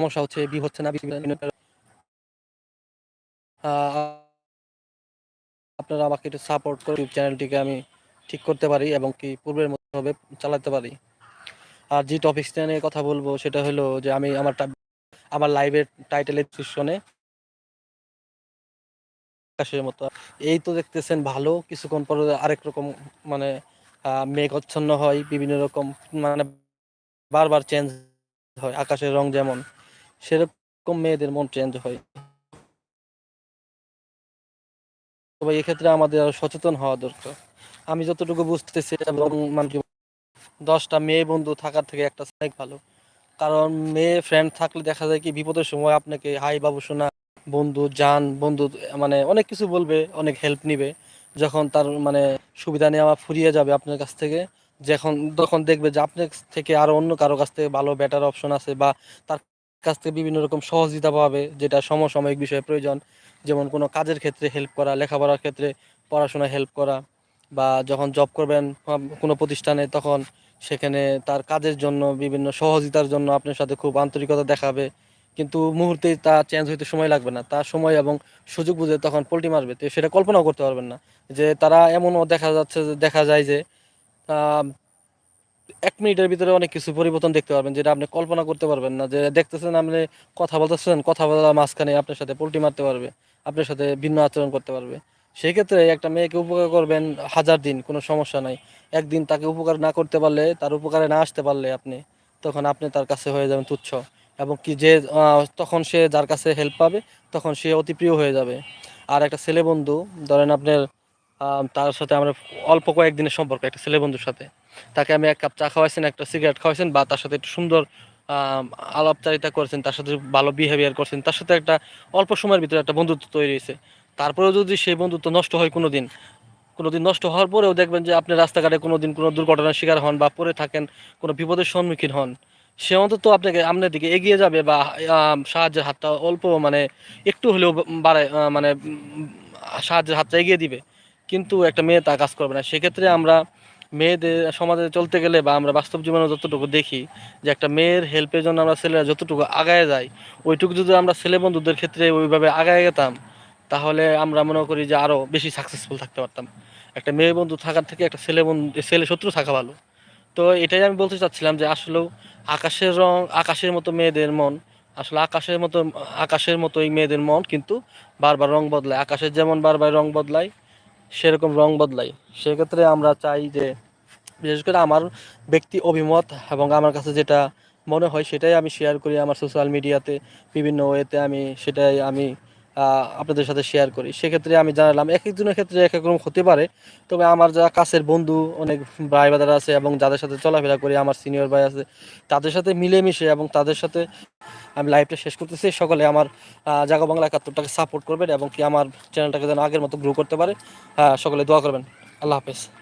সমস্যা হচ্ছে বি হচ্ছে না আপনারা আমাকে একটু সাপোর্ট করে ইউটিউব চ্যানেলটিকে আমি ঠিক করতে পারি এবং কি পূর্বের মতো ভাবে চালাতে পারি। আর যে টপিক্সটা নিয়ে কথা বলব সেটা হলো যে আমি আমার আমার লাইভের টাইটেলের ডিসক্রিপশনে আকাশের মতো। এই তো দেখতেছেন ভালো কিছুক্ষণ পরে আরেক রকম মানে আহ, মেঘাচ্ছন্ন হয় বিভিন্ন রকম মানে বারবার চেঞ্জ হয় আকাশের রং যেমন। সেরকম মেয়েদের মন চেঞ্জ হয়। তবে এক্ষেত্রে আমাদের আরও সচেতন হওয়া দরকার। আমি যতটুকু বুঝতেছি মানে দশটা মেয়ে বন্ধু থাকার থেকে একটা অনেক ভালো। কারণ মেয়ে ফ্রেন্ড থাকলে দেখা যায় কি বিপদের সময় আপনাকে, হাই বাবু, শোনা, বন্ধু, যান, বন্ধু মানে অনেক কিছু বলবে, অনেক হেল্প নিবে। যখন তার মানে সুবিধা নেওয়া ফুরিয়ে যাবে আপনার কাছ থেকে, যখন, তখন দেখবে যে আপনার থেকে আরও অন্য কারও কাছ থেকে ভালো বেটার অপশন আছে বা তার কাছ থেকে বিভিন্ন রকম সহযোগিতা পাবে যেটা সমসাময়িক বিষয়ে প্রয়োজন, যেমন কোনো কাজের ক্ষেত্রে হেল্প করা, লেখাপড়ার ক্ষেত্রে পড়াশোনায় হেল্প করা, বা যখন জব করবেন কোনো প্রতিষ্ঠানে, তখন সেখানে তার কাজের জন্য, বিভিন্ন সহযোগিতার জন্য আপনার সাথে খুব আন্তরিকতা দেখাবে। কিন্তু মুহূর্তেই তা চেঞ্জ হইতে সময় লাগবে না। তার সময় এবং সুযোগ বুঝে তখন পোল্টি মারবে। তো সেটা কল্পনাও করতে পারবেন না। যে তারা এমনও দেখা যাচ্ছে দেখা যায় যে এক মিনিটের ভিতরে অনেক কিছু পরিবর্তন দেখতে পারবেন, যেটা আপনি কল্পনা করতে পারবেন না, যে দেখতেছেন আপনি কথা বলতেছেন, কথা বলার মাঝখানে আপনার সাথে পোলট্রি মারতে পারবে, আপনার সাথে ভিন্ন আচরণ করতে পারবে। সেই ক্ষেত্রে একটা মেয়েকে উপকার করবেন হাজার দিন, কোনো সমস্যা নাই। একদিন তাকে উপকার না করতে পারলে, তার উপকারে না আসতে পারলে আপনি, তখন আপনি তার কাছে হয়ে যাবেন তুচ্ছ। এবং কি যে তখন সে যার কাছে হেল্প পাবে, তখন সে অতি প্রিয় হয়ে যাবে। আর একটা ছেলে বন্ধু, ধরেন আপনার তার সাথে আমরা অল্প কয়েকদিনের সম্পর্ক, একটা ছেলে বন্ধুর সাথে। তাকে আমি এক কাপ চা খাওয়াইছেন, একটা সিগারেট খাওয়াইছেন, বা তার সাথে একটু সুন্দর আলাপচারিতা করেছেন, তার সাথে ভালো বিহেভিয়ার করছেন, তার সাথে একটা অল্প সময়ের ভিতরে একটা বন্ধুত্ব তৈরি হয়েছে। তারপরেও যদি সেই বন্ধুত্ব নষ্ট হয় কোনো দিন কোনোদিন নষ্ট হওয়ার পরেও দেখবেন যে আপনি রাস্তাঘাটে কোনোদিন কোনো দুর্ঘটনার শিকার হন বা পরে থাকেন, কোনো বিপদের সম্মুখীন হন, সে অন্তত আপনাকে আপনার দিকে এগিয়ে যাবে বা সাহায্যের হাতটা অল্প মানে একটু হলেও বাড়ায় মানে সাহায্যের হাতটা এগিয়ে দিবে। কিন্তু একটা মেয়ে তা কাজ করবে না। সেক্ষেত্রে আমরা মেয়েদের সমাজে চলতে গেলে বা আমরা বাস্তব জীবনে যতটুকু দেখি যে একটা মেয়ের হেল্পের জন্য আমরা ছেলেরা যতটুকু আগায় যাই, ওইটুকু যদি আমরা ছেলে বন্ধুদের ক্ষেত্রে ওইভাবে আগায় যেতাম, তাহলে আমরা মনে করি যে আরও বেশি সাকসেসফুল থাকতে পারতাম। একটা মেয়ে বন্ধু থাকার থেকে একটা ছেলে বন্ধু, ছেলে শত্রু থাকা ভালো। তো এটাই আমি বলতে চাচ্ছিলাম যে আসলেও আকাশের রং, আকাশের মতো মেয়েদের মন, আসলে আকাশের মতো, আকাশের মতোই মেয়েদের মন, কিন্তু বারবার রং বদলায়। আকাশের যেমন বারবার রং বদলায় সেরকম রং বদলাই। সেক্ষেত্রে আমরা চাই যে, বিশেষ করে আমার ব্যক্তি অভিমত এবং আমার কাছে যেটা মনে হয় সেটাই আমি শেয়ার করি আমার সোশ্যাল মিডিয়াতে বিভিন্ন ওয়েতে আমি সেটাই আমি আপনাদের সাথে শেয়ার করি। সেক্ষেত্রে আমি জানালাম এক একজনের ক্ষেত্রে এক এক রকম হতে পারে। তবে আমার যারা কাছের বন্ধু অনেক ভাই বাদার আছে এবং যাদের সাথে চলাফেরা করি আমার সিনিয়র ভাই আছে তাদের সাথে মিলেমিশে এবং তাদের সাথে আমি লাইভটা শেষ করতেছি। সকলে আমার জাগা বাংলা একাত্তরটাকে সাপোর্ট করবেন এবং কি আমার চ্যানেলটাকে যেন আগের মতো গ্রো করতে পারে। আহ, সকলে দোয়া করবেন। আল্লাহ হাফেজ।